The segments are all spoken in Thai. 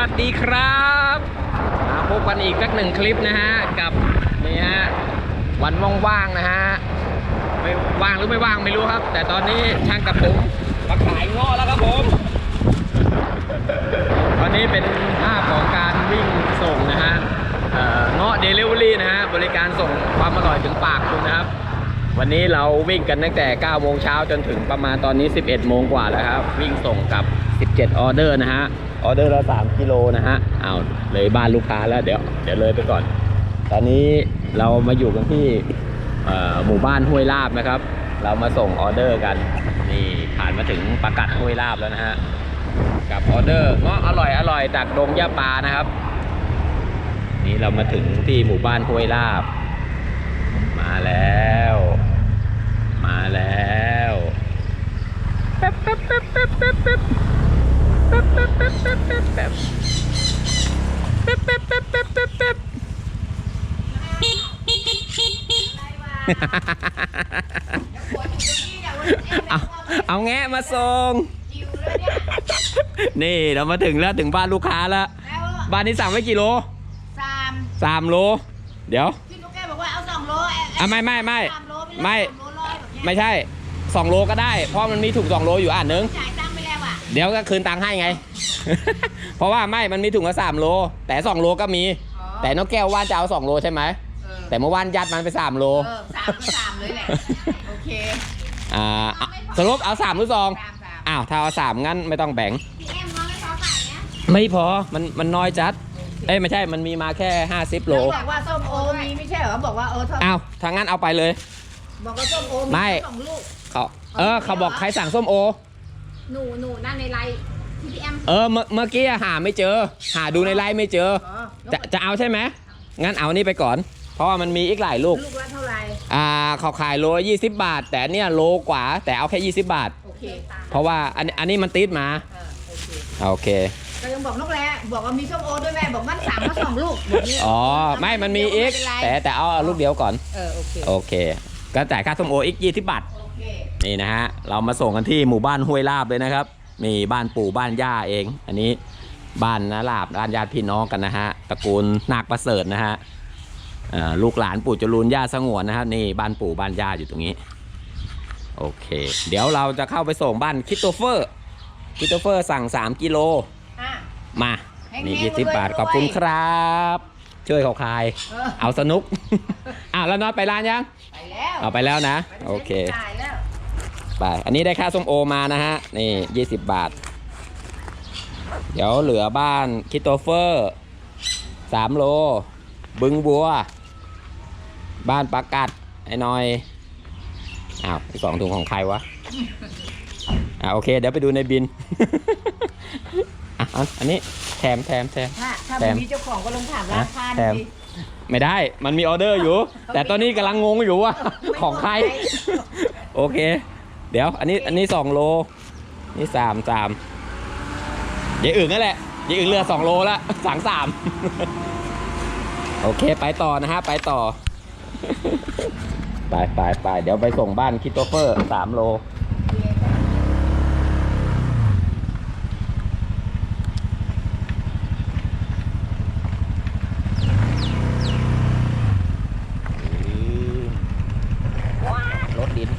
วัสดีครับมาพบกันอีกสักหนึ่งคลิปนะฮะ กับนี่ฮะวันว่างๆนะฮะ ไม่ว่างหรือไม่ว่างไม่รู้ครับ แต่ตอนนี้ช่างกับผมมาขายเงาะแล้วครับผม ตอนนี้เป็นภาพของการวิ่งส่งนะฮะเอ่อเงาะเดลิเวอรี่นะฮะ บริการส่งความอร่อยถึงปากคุณนะครับ วันนี้เราวิ่งกันตั้งแต่9โมงเช้าจนถึงประมาณตอนนี้ 11 โมงกว่าแล้วครับ วิ่งส่งกับ 17 ออเดอร์นะฮะ ออเดอร์ละ3กิโลนะฮะเอาเลยบ้านลูกค้าแล้วเดี๋ยวเดี๋ยวเลยไปก่อน ตอนนี้เรามาอยู่กันที่หมู่บ้านห้วยลาบนะครับ เรามาส่งออเดอร์กัน นี่ผ่านมาถึงประกัดห้วยลาบแล้วนะฮะ กับออเดอร์เงาะอร่อยอร่อยจากดงย่าปานะครับ นี่เรามาถึงที่หมู่บ้านห้วยลาบ มาแล้ว มาแล้วแป๊บแป๊บแป๊บแป๊บแป๊บแป๊บแป๊บแป๊บแป๊บแป๊บแป๊บแป๊บแป๊บแป๊บเอาเอาแงะมาส่งนี่เรามาถึงแล้วถึงบ้านลูกค้าแล้ว บ้านนี้สั่งไว้กี่โลสามสามโล เดี๋ยวพี่นุ๊กแกบอกว่าเอาสองโลอะไม่ไม่ไม่สามโลไม่ไม่ใช่สองโลก็ได้ เพราะมันมีถุงสองโลอยู่อ่านนึงจ่าย เดี๋ยวก็คืนตังค์ให้ไง เพราะว่าไม่ มันมีถุงละสามโล แต่สองโลก็มีอ๋อแต่นกแก้วว่านจะเอาสองโลใช่ไหมเออแต่เมื่อวานยัดมันไปสามโล เออสามก็สามเลยแหละ โอเคอ่าอะสรุปเอาสามหรือสอง สามสามอ้าวถ้าเอาสามงั้นไม่ต้องแบ่ง พี่แอมน้องไม่พอขายนะไม่พอ มันมันน้อยจัด เอ้ยไม่ใช่ มันมีมาแค่ 50 โล บอกว่าส้มโอมีไม่ใช่เหรอ บอกว่าเออถ้าอ้าวถ้างั้นเอาไปเลย บอกว่าส้มโอไม่ สองลูกเขาเออ เขาบอกใครสั่งส้มโอ หนูหนูนั่นในไลน์ที่พี่แอมเออเมื่อเมื่อกี้หาไม่เจอ หาดูในไลน์ไม่เจอ อ๋อจะจะเอาใช่ไหมงั้นเอานี่ไปก่อน เพราะว่ามันมีอีกหลายลูก ลูกละเท่าไหร่ อ่าเขาขายโลยี่สิบบาท แต่อันเนี่ยโลกว่า แต่เอาแค่ยี่สิบบาท โอเคเพราะว่าอันอันนี้มันติดมาเออโอเคโอเค ก็ยังบอกนกแร้บอกว่ามีส้มโอด้วยแม่ บอกมันสามมาสองลูกบอกนี่อ๋อ ไม่มันมีอีกไเป็นไรแต่แต่เอาเอาลูกเดียวก่อน เออโอเค โอเค ก็จ่ายค่าส้มโออีกยี่สิบบาท โอเค นี่นะฮะเรามาส่งกันที่หมู่บ้านห้วยลาบเลยนะครับนี่บ้านปู่บ้านย่าเอง อันนี้บ้านนาลาบบ้านญาติพี่น้องกันนะฮะตระกูลนาคประเสริฐนะฮะเอ่อลูกหลานปู่จรูนย่าสงวนนะครับนี่บ้านปู่บ้านย่าอยู่ตรงนี้ โอเค เดี๋ยวเราจะเข้าไปส่งบ้านคิตโตเฟอร์คิตโตเฟอร์สั่ง 3 กิโลอะมานี่แห้งๆยี่สิบบาทรวยๆขอบคุณครับ ช่วยเขาคายเออเอาสนุก อ้าวแล้วน็อตไปร้านยัง ไปแล้วเอาไปแล้วนะ โอเคจ่ายแล้ว ไป อันนี้ได้ค่าส้มโอมานะฮะ นี่ยี่สิบบาท เดี๋ยวเหลือบ้านคิตโตเฟอร์สามโล บึงบัว บ้านประกัด ไอ้หน้อย อ้าวอีกสองถุงของใครวะ อ่าโอเค เดี๋ยวไปดูในบิน อะอันอันนี้แถมแถมแถม ถ้าถ้าแถม มีเจ้าของก็ลงถามราคาแถมดีไม่ได้ มันมีออเดอร์อยู่ แต่ตอนนี้กำลังงงอยู่ว่า ของใคร โอเค เดี๋ยว อันนี้อันนี้สองโล นี่สามสามยายอึ่งนั่นแหละยายอึ่งเรือสองโลละสั่งสามโอเคไปต่อนะฮะ ไปต่อ ไปไปไปเดี๋ยวไปส่งบ้านคิตโตเฟอร์สามโล ว้ารถดิน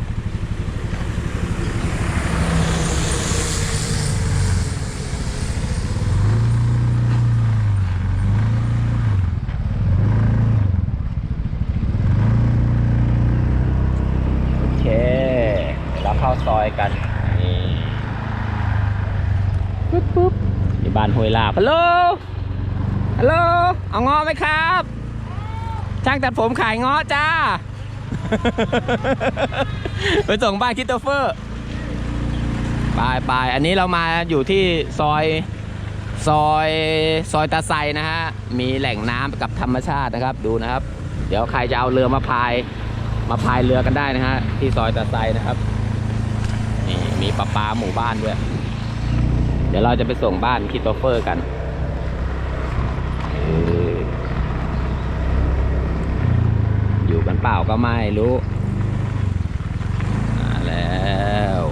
โอเคเดี๋ยวเราเข้าซอยกัน นี่ปุ๊บปุ๊บที่บ้านห้วย ลาบฮัลโหลฮัลโหลเอาเงาะไหมครับ ช่างตัดผมขายเงาะจ้า ไปส่งบ้านคิตโตเฟอร์ไปไปอันนี้เรามาอยู่ที่ซอยซอยซอยตาไซนะฮะ มีแหล่งน้ำกับธรรมชาตินะครับดูนะครับ เดี๋ยวใครจะเอาเรือมาพาย มาพายเรือกันได้นะฮะ ที่ซอยตาไซนะครับนี่มีปลาปลาหมู่บ้านด้วย เดี๋ยวเราจะไปส่งบ้านคิดโตเฟอร์กันอยู่กันเปล่าก็ไม่รู้มาแล้ว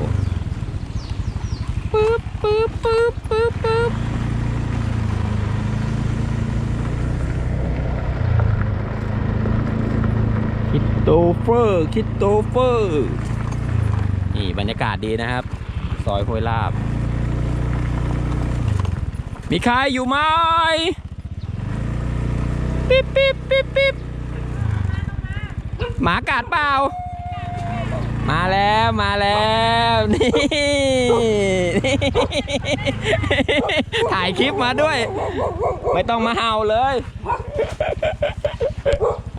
ปึ๊บปึ๊บปึ๊บปึ๊บปึ๊บคิดโตเฟอร์คิดโตเฟอร์นี่บรรยากาศดีนะครับ ซอยโคยลาบ มีใครอยู่ไหมปิ๊บปิ๊บปิ๊บปิ๊บหมากัดเปล่า มาแล้วมาแล้วนี่นี่ถ่ายคลิปมาด้วย ไม่ต้องมาเห่าเลย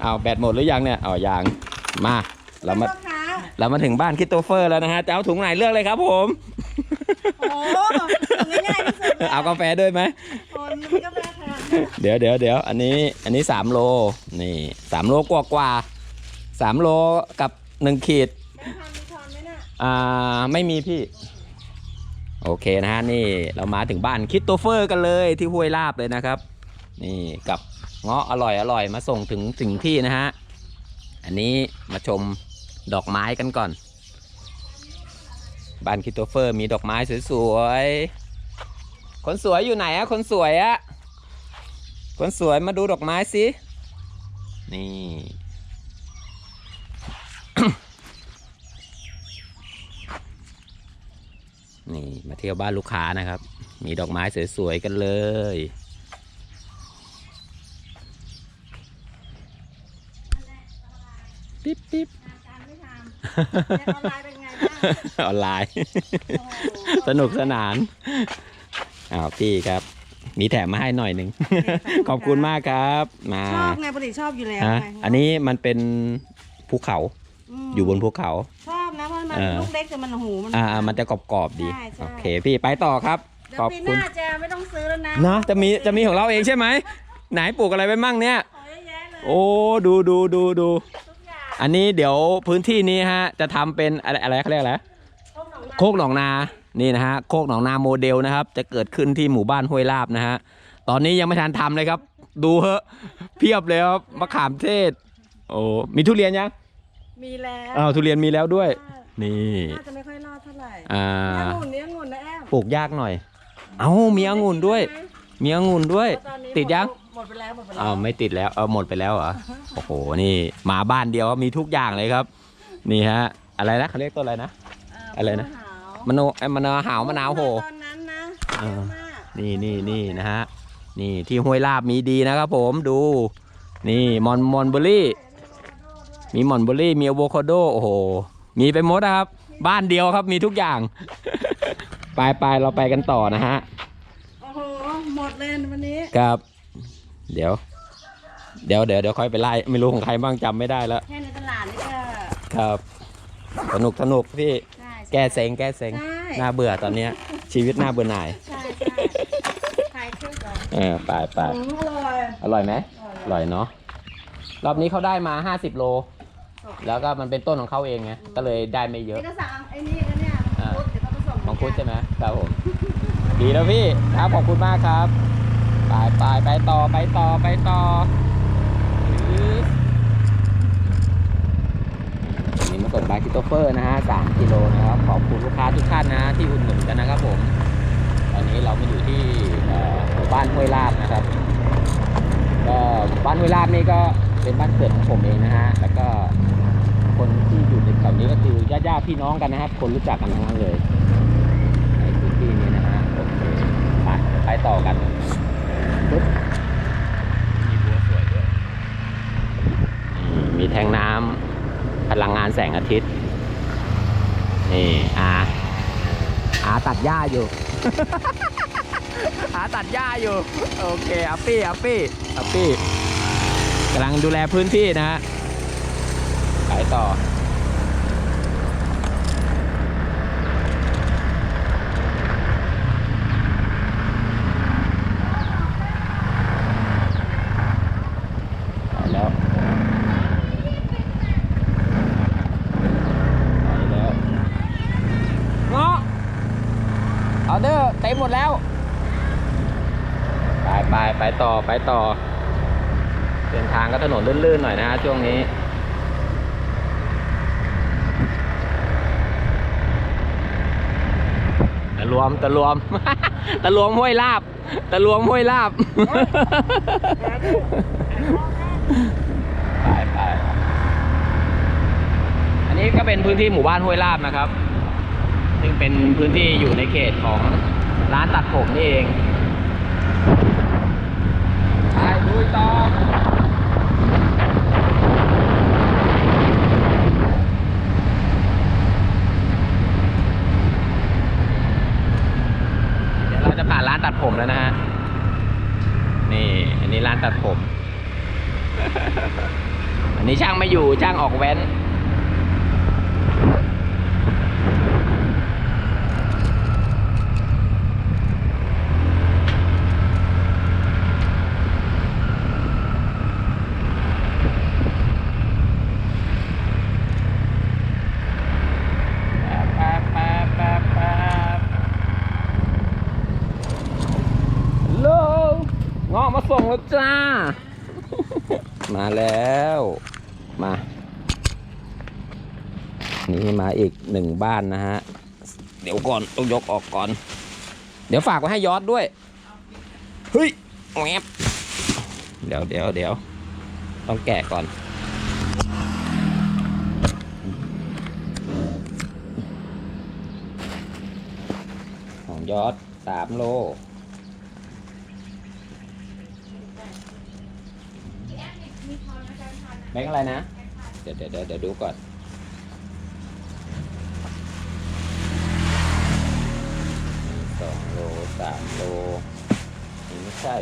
เอาแบตหมดหรือยังเนี่ยเอายังมาเรามาเรามาถึงบ้านคิดโตเฟอร์แล้วนะฮะจะเอาถุงไหนเลือกเลยครับผมโอ้ ง่ายๆที่สุดเลยเอากาแฟด้วยไหมโอ้มีกาแฟค่ะเดี๋ยวเดี๋ยวเดี๋ยวอันนี้อันนี้สามโลนี่สามโลกว่ากว่าสามโลกับหนึ่งขีดแม่ทานมีทอนไหมน่ะอ่าไม่มีพี่ โอเคนะฮะนี่เรามาถึงบ้านคิดโตเฟอร์กันเลยที่ห้วยลาบเลยนะครับ นี่กับเงาะอร่อยอร่อยมาส่งถึงถึงที่นะฮะอันนี้มาชมดอกไม้กันก่อน บ้านคิดโตเฟอร์มีดอกไม้สวยๆ คนสวยอยู่ไหนอะคนสวยอะคนสวยมาดูดอกไม้สินี่ นี่มาเที่ยวบ้านลูกค้านะครับ มีดอกไม้สวยๆกันเลยปิ๊บปิ๊บการไม่ทำในออนไลน์เป็นไงบ้างออนไลน์โอ้โหสนุกสนาน อ้าวพี่ครับ มีแถมมาให้หน่อยหนึ่ง ขอบคุณมากครับมาชอบไงปกติชอบอยู่แล้วฮะไงอันนี้มันเป็นภูเขามอยู่บนภูเขา ชอบนะเพราะมันเออ ลูกเล็กแต่มันหูมัน อ่ามันจะกรอบๆดี ใช่ใช่ โอเค พี่ไปต่อครับ เดี๋ยขวอบปีหคุณน้าจะไม่ต้องซื้อแล้วนะนะจะมีจะมีของเราเองใช่ไหมไหนปลูกอะไรไว้มั่งเนี่ย ขอเยอะแยะเลยโอ้ดูดูดูดู ทุกอย่างอันนี้เดี๋ยวพื้นที่นี้ฮะ จะทำเป็นอะไรอะไรเขาเรียกอะไร พวกหนองนาโคกหนองนา นี่นะฮะโคกหนองนาโมเดลนะครับ จะเกิดขึ้นที่หมู่บ้านห้วยลาบนะฮะตอนนี้ยังไม่ทันทำเลยครับ ดูเหอะเพียบเลยครับมะขามเทศ โอ้มีทุเรียนยังมีแล้วอ้าวทุเรียนมีแล้วด้วย นี่น่าจะไม่ค่อยรอดเท่าไหร่อ่าเนี่ยองุ่นเนี่ยองุ่นนะแอมปลูกยากหน่อย เอ้ามีองุ่นด้วย มีองุ่นด้วยแล้วตอนนี้ติดยัง หมดไปแล้วหมดไปแล้วอ้าวไม่ติดแล้วเอาหมดไปแล้วเหรอ โอ้โหนี่มาบ้านเดียวมีทุกอย่างเลยครับ นี่ฮะ อะไรนะเขาเรียกต้นอะไรนะเอะไรนะมะนาว มะนาวเอ้ยมะนาวหาวมะนาวโห ตอนนั้นนะเอเยออะมากนี่นี่นี่นะฮะ นี่ที่ห้วยลาบมีดีนะครับผมดู นี่มอนมอนเบอรี่ มีมอนเบอรี่มีอะโวคาโดโอ้โห มีไปหมดนะครับ บ้านเดียวครับมีทุกอย่าง ไปไปเราไปกันต่อนะฮะ โอ้โห หมดเลยวันนี้ ครับ เดี๋ยว เดี๋ยวเดี๋ยวเดี๋ยวค่อยไปไล่ไม่รู้ของใครบ้างจำไม่ได้แล้ว แค่ในตลาดนี่ก็ ครับ สนุกสนุกพี่ใช่ แก้เซ็งแก้เซ็งใช่ น่าเบื่อตอนเนี้ย ชีวิตน่าเบื่อหน่ายใช่ใช่ขายเครื่องก่อนเออไปไปอืมอร่อยอร่อยไหมอร่อยเนาะรอบนี้เขาได้มา 50 โล แล้วก็มันเป็นต้นของเขาเองไงก็เลยได้ไม่เยอะ นี่ก็สั่งไอ้นี่ก็เนี่ยอ่าพุดเดี๋ยวเขาผสมมังคุดใช่ไหมครับผม ดีแล้วพี่ครับขอบคุณมากครับ ไปไปไปต่อไปต่อไปต่ออื้อ วันนี้มาส่งบายคิโตเฟอร์นะฮะสามกิโลนะครับ ขอบคุณลูกค้าทุกท่านนะที่อุดหนุนกันนะครับผม ตอนนี้เรามาอยู่ที่หมู่บ้านห้วยลาบนะครับ ก็บ้านห้วยลาบนี่ก็เป็นบ้านเกิดของผมเองนะฮะ แล้วก็คนที่อยู่ในแถวนี้ก็คือญาติๆพี่น้องกันนะครับ คนรู้จักกันทั้งนั้นเลยในพื้นที่นี้นะฮะโอเคไปไปต่อกันปึ๊บมีบัวสวยด้วยมีแทงน้ำ พลังงานแสงอาทิตย์ นี่อาอาตัดหญ้าอยู่ อาตัดหญ้าอยู่ โอเคอัปปี้อัปปี้อัปปี้กำลังดูแลพื้นที่นะฮะไปต่อ ไปแล้วไปแล้วเงาะออเดอร์เต็มหมดแล้ว ไปไปไปต่อไปต่อเดินทางก็ถนนลื่นๆหน่อยนะฮะช่วงนี้ตะรวมตะรวมตะรวมห้วยลาบตะรวมห้วยลาบไปไปนี้ก็เป็นพื้นที่หมู่บ้านห้วยลาบนะครับ ซึ่งเป็นพื้นที่อยู่ในเขตของ ร้านตัดผมนี่เองไปลุยต่อเดี๋ยวเราจะผ่านร้านตัดผมแล้วนะฮะ นี่ อันนี้ร้านตัดผม อันนี้ช่างไม่อยู่ช่างออกแว้น แป๊บแป๊บแป๊บแป๊บฮัลโหลงอมาส่งแล้วจ้า มาแล้ว มา นี่มาอีกหนึ่งบ้านนะฮะ เดี๋ยวก่อนต้องยกออกก่อน เดี๋ยวฝากไว้ให้ยอดด้วย เฮ้ยแงบเดี๋ยวเดี๋ยวเดี๋ยวต้องแกะก่อน ของยอดสามโล แบงค์อะไรนะเดี๋ยวเดี๋ยวเดี๋ยวเดี๋ยวดูก่อน สองโลสามโล นี่ไม่ใช่